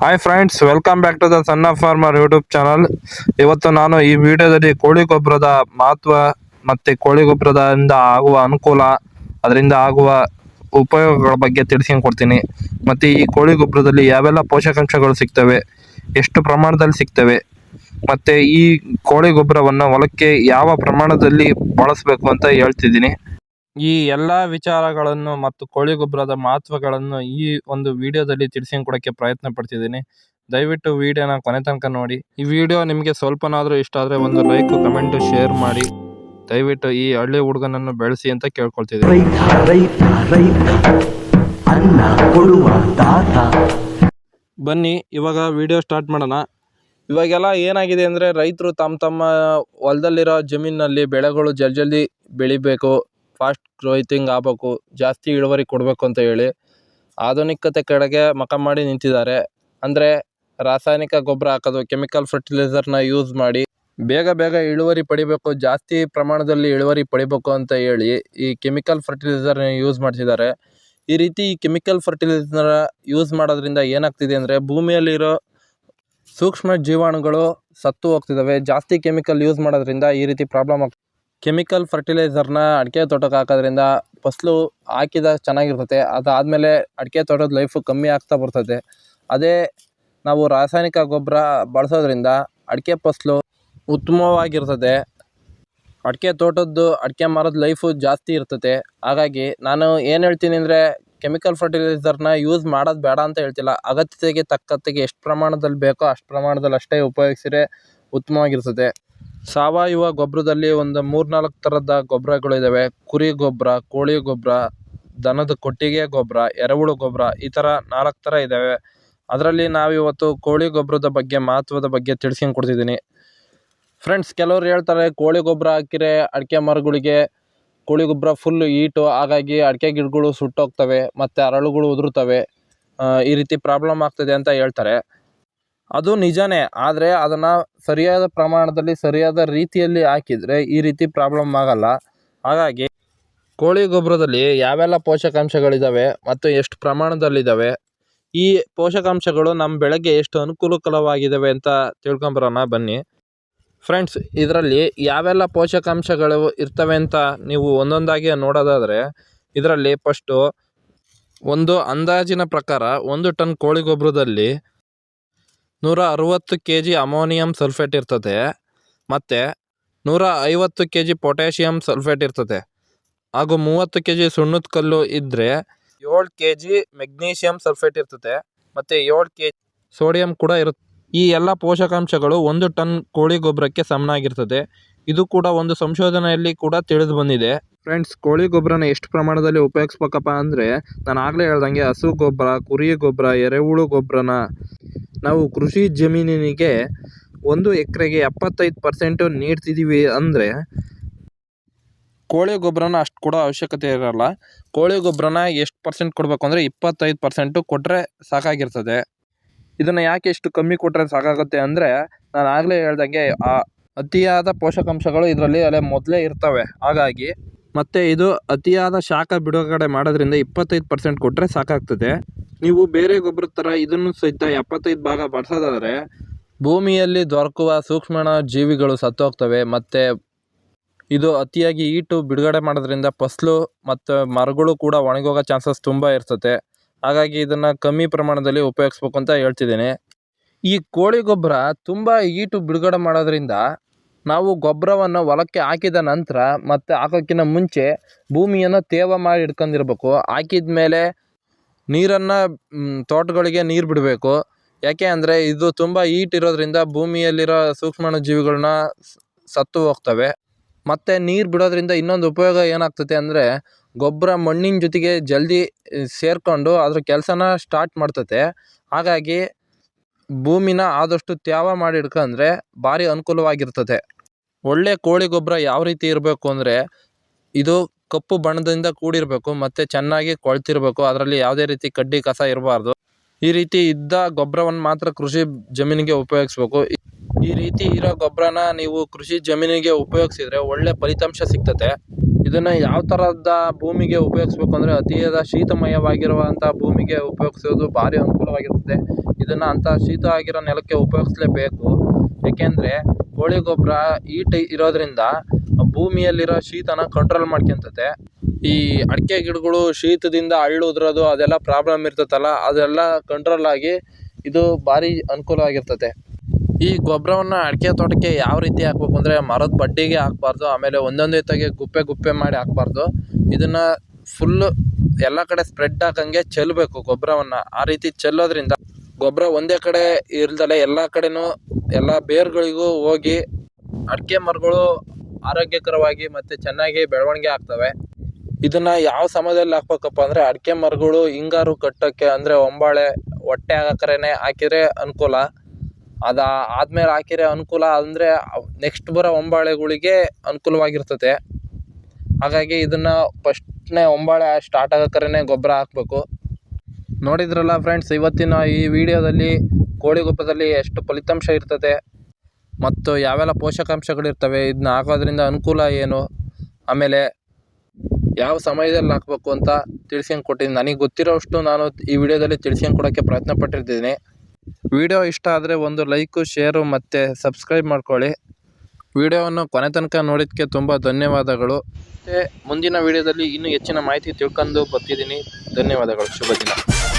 Hi friends welcome back to the ಸಣ್ಣ farmer YouTube channel ಇವತ್ತು ನಾನು ಈ ವಿಡಿಯೋದಲ್ಲಿ ಕೋಳಿ ಗೊಬ್ಬರದ ಮಹತ್ವ ಮತ್ತು ಕೋಳಿ ಗೊಬ್ಬರದಿಂದ ಆಗುವ ಅನುಕೂಲ, ಅದರಿಂದ ಆಗುವ ಉಪಯೋಗಗಳ ಬಗ್ಗೆ ತಿಳಿಸಿಕೊಡ್ತೀನಿ ಮತ್ತು ಮತ್ತೆ ಈ ಕೋಳಿ ಗೊಬ್ಬರದಲ್ಲಿ ಯಾವೆಲ್ಲ ಪೋಷಕಾಂಶಗಳು ಸಿಗ್ತವೆ, ಎಷ್ಟು ಪ್ರಮಾಣದಲ್ಲಿ ಸಿಗ್ತವೆ, ಮತ್ತು ಈ ಕೋಳಿ ಗೊಬ್ಬರವನ್ನು ಹೊಲಕ್ಕೆ ಯಾವ ಪ್ರಮಾಣದಲ್ಲಿ ಬಳಸಬೇಕು ಅಂತ ಹೇಳ್ತಿದ್ದೀನಿ. ಈ ಎಲ್ಲಾ ವಿಚಾರಗಳನ್ನು ಮತ್ತು ಕೋಳಿ ಗೊಬ್ಬರದ ಮಹತ್ವಗಳನ್ನು ಈ ಒಂದು ವಿಡಿಯೋದಲ್ಲಿ ತಿಳಿಸಿಕೊಡಕ್ಕೆ ಕೊಡೋಕ್ಕೆ ಪ್ರಯತ್ನ ಪಡ್ತಿದ್ದೀನಿ. ದಯವಿಟ್ಟು ವಿಡಿಯೋನ ಕೊನೆ ತನಕ ನೋಡಿ. ಈ ವಿಡಿಯೋ ನಿಮಗೆ ಸ್ವಲ್ಪನಾದರೂ ಇಷ್ಟ ಆದರೆ ಒಂದು ಲೈಕ್ ಕಮೆಂಟ್ ಶೇರ್ ಮಾಡಿ. ದಯವಿಟ್ಟು ಈ ಹಳ್ಳಿ ಹುಡುಗನನ್ನು ಬೆಳೆಸಿ ಅಂತ ಕೇಳ್ಕೊಳ್ತಿದ್ದೀನಿ. ಬನ್ನಿ ಇವಾಗ ವಿಡಿಯೋ ಸ್ಟಾರ್ಟ್ ಮಾಡೋಣ. ಇವಾಗೆಲ್ಲ ಏನಾಗಿದೆ ಅಂದರೆ ರೈತರು ತಮ್ಮ ತಮ್ಮ ಹೊಲದಲ್ಲಿರೋ ಜಮೀನಿನಲ್ಲಿ ಬೆಳೆಗಳು ಜಲ್ದಿ ಜಲ್ದಿ ಬೆಳಿಬೇಕು. ಫಾಸ್ಟ್ ಗ್ರೋಯಿಂಗ್ ಆಗಬೇಕು, ಜಾಸ್ತಿ ಇಳುವರಿ ಕೊಡಬೇಕು ಅಂತ ಹೇಳಿ ಆಧುನಿಕತೆ ಕಡೆಗೆ ಮಕ ಮಾಡಿ ನಿಂತಿದ್ದಾರೆ. ಅಂದರೆ ರಾಸಾಯನಿಕ ಗೊಬ್ಬರ ಹಾಕೋದು ಕೆಮಿಕಲ್ ಫರ್ಟಿಲೈಸರ್ನ ಯೂಸ್ ಮಾಡಿ ಬೇಗ ಬೇಗ ಇಳುವರಿ ಪಡಿಬೇಕು, ಜಾಸ್ತಿ ಪ್ರಮಾಣದಲ್ಲಿ ಇಳುವರಿ ಪಡಿಬೇಕು ಅಂತ ಹೇಳಿ ಈ ಕೆಮಿಕಲ್ ಫರ್ಟಿಲೈಸರ್ನ ಯೂಸ್ ಮಾಡ್ತಿದ್ದಾರೆ. ಈ ರೀತಿ ಈ ಕೆಮಿಕಲ್ ಫರ್ಟಿಲೈಸರ್ ಯೂಸ್ ಮಾಡೋದ್ರಿಂದ ಏನಾಗ್ತಿದೆ ಅಂದರೆ ಭೂಮಿಯಲ್ಲಿರೋ ಸೂಕ್ಷ್ಮ ಜೀವಾಣುಗಳು ಸತ್ತು ಹೋಗ್ತಿದ್ದಾವೆ. ಜಾಸ್ತಿ ಕೆಮಿಕಲ್ ಯೂಸ್ ಮಾಡೋದ್ರಿಂದ ಈ ರೀತಿ ಪ್ರಾಬ್ಲಮ್ ಆಗ್ ಕೆಮಿಕಲ್ ಫರ್ಟಿಲೈಸರ್ನ ಅಡಿಕೆ ತೋಟಕ್ಕೆ ಹಾಕೋದ್ರಿಂದ ಫಸಲು ಹಾಕಿದ ಚೆನ್ನಾಗಿರ್ತದೆ. ಅದಾದಮೇಲೆ ಅಡಿಕೆ ತೋಟದ ಲೈಫು ಕಮ್ಮಿ ಆಗ್ತಾ ಬರ್ತದೆ. ಅದೇ ನಾವು ರಾಸಾಯನಿಕ ಗೊಬ್ಬರ ಬಳಸೋದ್ರಿಂದ ಅಡಿಕೆ ಫಸಲು ಉತ್ತಮವಾಗಿರ್ತದೆ. ಅಡಿಕೆ ತೋಟದ್ದು ಅಡಿಕೆ ಮರದ ಲೈಫು ಜಾಸ್ತಿ ಇರ್ತದೆ. ಹಾಗಾಗಿ ನಾನು ಏನು ಹೇಳ್ತೀನಿ ಅಂದರೆ ಕೆಮಿಕಲ್ ಫರ್ಟಿಲೈಸರ್ನ ಯೂಸ್ ಮಾಡೋದು ಬೇಡ ಅಂತ ಹೇಳ್ತಿಲ್ಲ. ಅಗತ್ಯತೆಗೆ ತಕ್ಕತ್ತಿಗೆ ಎಷ್ಟು ಪ್ರಮಾಣದಲ್ಲಿ ಬೇಕೋ ಅಷ್ಟು ಪ್ರಮಾಣದಲ್ಲಿ ಅಷ್ಟೇ ಉಪಯೋಗಿಸಿದ್ರೆ ಉತ್ತಮವಾಗಿರ್ತದೆ. ಸಾವಯವ ಗೊಬ್ಬರದಲ್ಲಿ ಒಂದು ಮೂರ್ನಾಲ್ಕು ಥರದ ಗೊಬ್ಬರಗಳು ಇದ್ದಾವೆ ಕುರಿ ಗೊಬ್ಬರ ಕೋಳಿ ಗೊಬ್ಬರ ದನದ ಕೊಟ್ಟಿಗೆ ಗೊಬ್ಬರ ಎರೆಹುಳು ಗೊಬ್ಬರ ಈ ಥರ ನಾಲ್ಕು ಥರ ಇದ್ದಾವೆ ಅದರಲ್ಲಿ ನಾವಿವತ್ತು ಕೋಳಿ ಗೊಬ್ಬರದ ಬಗ್ಗೆ, ಮಹತ್ವದ ಬಗ್ಗೆ ತಿಳಿಸ್ಕೊಂಡು ಕೊಡ್ತಿದ್ದೀನಿ. ಫ್ರೆಂಡ್ಸ್ ಕೆಲವ್ರು ಹೇಳ್ತಾರೆ, ಕೋಳಿ ಗೊಬ್ಬರ ಹಾಕಿದರೆ ಅಡಿಕೆ ಮರಗಳಿಗೆ ಕೋಳಿ ಗೊಬ್ಬರ ಫುಲ್ ಹೀಟು ಹಾಗಾಗಿ ಅಡಿಕೆ ಗಿಡಗಳು ಸುಟ್ಟೋಗ್ತವೆ, ಮತ್ತು ಅರಳುಗಳು ಉದುರುತ್ತವೆ ಈ ರೀತಿ ಪ್ರಾಬ್ಲಮ್ ಆಗ್ತದೆ ಅಂತ ಹೇಳ್ತಾರೆ. ಅದು ನಿಜನೇ, ಆದರೆ ಅದನ್ನು ಸರಿಯಾದ ಪ್ರಮಾಣದಲ್ಲಿ, ಸರಿಯಾದ ರೀತಿಯಲ್ಲಿ ಹಾಕಿದರೆ ಈ ರೀತಿ ಪ್ರಾಬ್ಲಮ್ ಆಗಲ್ಲ. ಹಾಗಾಗಿ ಕೋಳಿ ಗೊಬ್ಬರದಲ್ಲಿ ಯಾವೆಲ್ಲ ಪೋಷಕಾಂಶಗಳಿದ್ದಾವೆ ಮತ್ತು ಎಷ್ಟು ಪ್ರಮಾಣದಲ್ಲಿದ್ದಾವೆ ಈ ಪೋಷಕಾಂಶಗಳು ನಮ್ಮ ಬೆಳೆಗೆ ಎಷ್ಟು ಅನುಕೂಲಕರವಾಗಿದ್ದಾವೆ ಅಂತ ತಿಳ್ಕೊಂಬರೋಣ ಬನ್ನಿ. ಫ್ರೆಂಡ್ಸ್ ಇದರಲ್ಲಿ ಯಾವೆಲ್ಲ ಪೋಷಕಾಂಶಗಳು ಇರ್ತವೆ ಅಂತ ನೀವು ಒಂದೊಂದಾಗಿ ನೋಡೋದಾದರೆ, ಇದರಲ್ಲಿ ಫಸ್ಟು ಒಂದು ಅಂದಾಜಿನ ಪ್ರಕಾರ ಒಂದು ಟನ್ ಕೋಳಿ ಗೊಬ್ಬರದಲ್ಲಿ ನೂರ ಅರವತ್ತು ಕೆ ಜಿ ಅಮೋನಿಯಂ ಸಲ್ಫೇಟ್ ಇರ್ತದೆ. ಮತ್ತು ನೂರ ಐವತ್ತು ಕೆ ಜಿ ಪೊಟ್ಯಾಷಿಯಮ್ ಸಲ್ಫೇಟ್ ಇರ್ತದೆ. ಹಾಗೂ ಮೂವತ್ತು ಕೆ ಜಿ ಸುಣ್ಣದ ಕಲ್ಲು ಇದ್ದರೆ ಏಳು ಕೆ ಜಿ ಮೆಗ್ನೀಷಿಯಮ್ ಸಲ್ಫೇಟ್ ಇರ್ತದೆ. ಮತ್ತು ಏಳು ಕೆ ಜಿ ಸೋಡಿಯಂ ಕೂಡ ಇರುತ್ತೆ ಈ ಎಲ್ಲ ಪೋಷಕಾಂಶಗಳು ಒಂದು ಟನ್ ಕೋಳಿ ಗೊಬ್ಬರಕ್ಕೆ ಸಮನಾಗಿರ್ತದೆ. ಇದು ಕೂಡ ಒಂದು ಸಂಶೋಧನೆಯಲ್ಲಿ ಕೂಡ ತಿಳಿದು ಬಂದಿದೆ. ಫ್ರೆಂಡ್ಸ್, ಕೋಳಿ ಗೊಬ್ಬರನ ಎಷ್ಟು ಪ್ರಮಾಣದಲ್ಲಿ ಉಪಯೋಗಿಸ್ಬೇಕಪ್ಪ ಅಂದರೆ ನಾನು ಆಗಲೇ ಹೇಳ್ದಂಗೆ ಹಸು ಗೊಬ್ಬರ, ಕುರಿ ಗೊಬ್ಬರ, ಎರೆಹುಳು ಗೊಬ್ಬರನ ನಾವು ಕೃಷಿ ಜಮೀನಿಗೆ ಒಂದು ಎಕರೆಗೆ ಎಪ್ಪತ್ತೈದು ಪರ್ಸೆಂಟು ನೀಡ್ತಿದ್ದೀವಿ ಅಂದರೆ ಕೋಳಿ ಗೊಬ್ಬರನ ಅಷ್ಟು ಕೊಡೋ ಅವಶ್ಯಕತೆ ಇರಲ್ಲ. ಕೋಳಿ ಗೊಬ್ಬರನ ಎಷ್ಟು ಪರ್ಸೆಂಟ್ ಕೊಡಬೇಕು ಅಂದರೆ ಇಪ್ಪತ್ತೈದು ಪರ್ಸೆಂಟು ಕೊಟ್ಟರೆ ಸಾಕಾಗಿರ್ತದೆ. ಇದನ್ನು ಯಾಕೆ ಇಷ್ಟು ಕಮ್ಮಿ ಕೊಟ್ಟರೆ ಸಾಕಾಗುತ್ತೆ ಅಂದರೆ ನಾನು ಆಗಲೇ ಹೇಳ್ದಂಗೆ ಆ ಅತಿಯಾದ ಪೋಷಕಾಂಶಗಳು ಇದರಲ್ಲಿ ಅಲ್ಲೇ ಮೊದಲೇ ಇರ್ತವೆ. ಹಾಗಾಗಿ ಮತ್ತು ಇದು ಅತಿಯಾದ ಶಾಖ ಬಿಡುಗಡೆ ಮಾಡೋದ್ರಿಂದ ಇಪ್ಪತ್ತೈದು ಪರ್ಸೆಂಟ್ ಕೊಟ್ಟರೆ ಸಾಕಾಗ್ತದೆ. ನೀವು ಬೇರೆ ಗೊಬ್ಬರದ ಥರ ಇದನ್ನು ಸಹಿತ ಎಪ್ಪತ್ತೈದು ಭಾಗ ಬಳಸೋದಾದರೆ ಭೂಮಿಯಲ್ಲಿ ದೊರಕುವ ಸೂಕ್ಷ್ಮ ಜೀವಿಗಳು ಸತ್ತೋಗ್ತವೆ, ಮತ್ತು ಇದು ಅತಿಯಾಗಿ ಈಟು ಬಿಡುಗಡೆ ಮಾಡೋದ್ರಿಂದ ಫಸಲು ಮತ್ತು ಮರಗಳು ಕೂಡ ಒಣಗೋಗೋ ಚಾನ್ಸಸ್ ತುಂಬ ಇರ್ತದೆ. ಹಾಗಾಗಿ ಇದನ್ನು ಕಮ್ಮಿ ಪ್ರಮಾಣದಲ್ಲಿ ಉಪಯೋಗಿಸ್ಬೇಕು ಅಂತ ಹೇಳ್ತಿದ್ದೀನಿ. ಈ ಕೋಳಿ ಗೊಬ್ಬರ ತುಂಬ ಈಟು ಬಿಡುಗಡೆ ಮಾಡೋದ್ರಿಂದ ನಾವು ಗೊಬ್ಬರವನ್ನು ಹೊಲಕ್ಕೆ ಹಾಕಿದ ನಂತರ ಮತ್ತು ಹಾಕೋಕ್ಕಿಂತ ಮುಂಚೆ ಭೂಮಿಯನ್ನು ತೇವ ಮಾಡಿ ಇಟ್ಕೊಂಡಿರ್ಬೇಕು. ಹಾಕಿದ ಮೇಲೆ ನೀರನ್ನು ತೋಟಗಳಿಗೆ ನೀರು ಬಿಡಬೇಕು. ಯಾಕೆ ಅಂದರೆ ಇದು ತುಂಬ ಈಟ್ ಇರೋದ್ರಿಂದ ಭೂಮಿಯಲ್ಲಿರೋ ಸೂಕ್ಷ್ಮಾಣು ಜೀವಿಗಳನ್ನ ಸತ್ತು ಹೋಗ್ತವೆ. ಮತ್ತು ನೀರು ಬಿಡೋದ್ರಿಂದ ಇನ್ನೊಂದು ಉಪಯೋಗ ಏನಾಗ್ತದೆ ಅಂದರೆ ಗೊಬ್ಬರ ಮಣ್ಣಿನ ಜೊತೆಗೆ ಜಲ್ದಿ ಸೇರಿಕೊಂಡು ಅದ್ರ ಕೆಲಸನ ಸ್ಟಾರ್ಟ್ ಮಾಡ್ತದೆ ಹಾಗಾಗಿ ಭೂಮಿನ ಆದಷ್ಟು ತ್ಯಾವ ಮಾಡಿ ಇಟ್ಕೊಂಡ್ರೆ ಭಾರಿ ಅನುಕೂಲವಾಗಿರ್ತದೆ. ಒಳ್ಳೆ ಕೋಳಿ ಗೊಬ್ಬರ ಯಾವ ರೀತಿ ಇರಬೇಕು ಅಂದರೆ ಇದು ಕಪ್ಪು ಬಣ್ಣದಿಂದ ಕೂಡಿರಬೇಕು, ಮತ್ತು ಚೆನ್ನಾಗಿ ಕೊಳ್ತಿರಬೇಕು, ಅದರಲ್ಲಿ ಯಾವುದೇ ರೀತಿ ಕಡ್ಡಿ ಕಸ ಇರಬಾರ್ದು. ಈ ರೀತಿ ಇದ್ದ ಗೊಬ್ಬರವನ್ನು ಮಾತ್ರ ಕೃಷಿ ಜಮೀನಿಗೆ ಉಪಯೋಗಿಸ್ಬೇಕು. ಈ ರೀತಿ ಇರೋ ಗೊಬ್ಬರನ ನೀವು ಕೃಷಿ ಜಮೀನಿಗೆ ಉಪಯೋಗಿಸಿದರೆ ಒಳ್ಳೆ ಫಲಿತಾಂಶ ಸಿಗ್ತದೆ ಇದನ್ನ ಯಾವ ಥರದ ಭೂಮಿಗೆ ಉಪಯೋಗಿಸ್ಬೇಕು ಅಂದರೆ ಅತಿಯಾದ ಶೀತಮಯವಾಗಿರುವಂಥ ಭೂಮಿಗೆ ಉಪಯೋಗಿಸೋದು ಭಾರಿ ಅನುಕೂಲವಾಗಿರ್ತದೆ. ಇದನ್ನು ಅಂಥ ಶೀತ ಆಗಿರೋ ನೆಲಕ್ಕೆ ಉಪಯೋಗಿಸ್ಲೇಬೇಕು. ಏಕೆಂದರೆ ಕೋಳಿ ಗೊಬ್ಬರ ಈಟ್ ಇರೋದ್ರಿಂದ ಭೂಮಿಯಲ್ಲಿರೋ ಶೀತನ ಕಂಟ್ರೋಲ್ ಮಾಡ್ಕೊಂತತೆ. ಈ ಅಡಿಕೆ ಗಿಡಗಳು ಶೀತದಿಂದ ಹಳ್ಳು ಅದೆಲ್ಲ ಪ್ರಾಬ್ಲಮ್ ಇರ್ತೈತಲ್ಲ, ಅದೆಲ್ಲ ಕಂಟ್ರೋಲ್ ಆಗಿ ಇದು ಭಾರಿ ಅನುಕೂಲವಾಗಿರ್ತತೆ ಈ ಗೊಬ್ಬರವನ್ನು ಅಡಿಕೆ ತೋಟಕ್ಕೆ ಯಾವ ರೀತಿ ಹಾಕ್ಬೇಕು ಅಂದರೆ ಮರದ ಬಡ್ಡಿಗೆ ಹಾಕ್ಬಾರ್ದು, ಆಮೇಲೆ ಒಂದೊಂದು ತೆಗೆ ಗುಪ್ಪೆ ಗುಪ್ಪೆ ಮಾಡಿ ಹಾಕ್ಬಾರ್ದು. ಇದನ್ನು ಫುಲ್ಲು ಎಲ್ಲ ಕಡೆ ಸ್ಪ್ರೆಡ್ ಹಾಕಂಗೆ ಚೆಲ್ಲಬೇಕು ಗೊಬ್ಬರವನ್ನು ಆ ರೀತಿ ಚೆಲ್ಲೋದ್ರಿಂದ ಗೊಬ್ಬರ ಒಂದೇ ಕಡೆ ಇಲ್ದಲೆ ಎಲ್ಲ ಕಡೆನೂ ಎಲ್ಲ ಬೇರುಗಳಿಗೂ ಹೋಗಿ ಅಡಿಕೆ ಮರಗಳು ಆರೋಗ್ಯಕರವಾಗಿ ಮತ್ತು ಚೆನ್ನಾಗಿ ಬೆಳವಣಿಗೆ ಆಗ್ತವೆ. ಇದನ್ನು ಯಾವ ಸಮಯದಲ್ಲಿ ಹಾಕ್ಬೇಕಪ್ಪ ಅಂದರೆ ಅಡಿಕೆ ಮರಗಳು ಹಿಂಗಾರು ಕಟ್ಟೋಕ್ಕೆ ಅಂದರೆ ಒಂಬಾಳೆ ಹೊಟ್ಟೆ ಆಗಕರೇ ಹಾಕಿದರೆ ಅನುಕೂಲ. ಅದು ಆದಮೇಲೆ ಹಾಕಿದ್ರೆ ಅನುಕೂಲ ಅಂದರೆ ನೆಕ್ಸ್ಟ್ ಬರೋ ಒಂಬಾಳೆಗಳಿಗೆ ಅನುಕೂಲವಾಗಿರ್ತತೆ ಹಾಗಾಗಿ ಇದನ್ನು ಫಸ್ಟ್ನೇ ಒಂಬಾಳೆ ಸ್ಟಾರ್ಟ್ ಆಗಕರೇ ಗೊಬ್ಬರ ಹಾಕಬೇಕು. ನೋಡಿದ್ರಲ್ಲ ಫ್ರೆಂಡ್ಸ್ ಇವತ್ತಿನ ಈ ವಿಡಿಯೋದಲ್ಲಿ ಕೋಳಿ ಗೊಬ್ಬರದಲ್ಲಿ ಎಷ್ಟು ಫಲಿತಾಂಶ ಇರ್ತದೆ. ಮತ್ತು ಯಾವೆಲ್ಲ ಪೋಷಕಾಂಶಗಳಿರ್ತವೆ ಇದನ್ನ ಹಾಕೋದ್ರಿಂದ ಅನುಕೂಲ ಏನು? ಆಮೇಲೆ ಯಾವ ಸಮಯದಲ್ಲಿ ಹಾಕಬೇಕು ಅಂತ ತಿಳ್ಸ್ಕೊಂಡು ಕೊಟ್ಟಿದ್ದೀನಿ. ನನಗೆ ಗೊತ್ತಿರೋಷ್ಟು ನಾನು ಈ ವಿಡಿಯೋದಲ್ಲಿ ತಿಳ್ಸ್ಕೊಂಡು ಕೊಡೋಕ್ಕೆ ಪ್ರಯತ್ನ ಪಟ್ಟಿರ್ತಿದ್ದೀನಿ ವಿಡಿಯೋ ಇಷ್ಟ ಆದರೆ ಒಂದು ಲೈಕು, ಶೇರು ಮತ್ತು ಸಬ್ಸ್ಕ್ರೈಬ್ ಮಾಡ್ಕೊಳ್ಳಿ. ವಿಡಿಯೋವನ್ನು ಕೊನೆ ತನಕ ನೋಡಿದ್ದಕ್ಕೆ ತುಂಬ ಧನ್ಯವಾದಗಳು. ಮತ್ತು ಮುಂದಿನ ವಿಡಿಯೋದಲ್ಲಿ ಇನ್ನೂ ಹೆಚ್ಚಿನ ಮಾಹಿತಿ ತಿಳ್ಕೊಂಡು ಬರ್ತಿದ್ದೀನಿ. ಧನ್ಯವಾದಗಳು. ಶುಭ ದಿನ.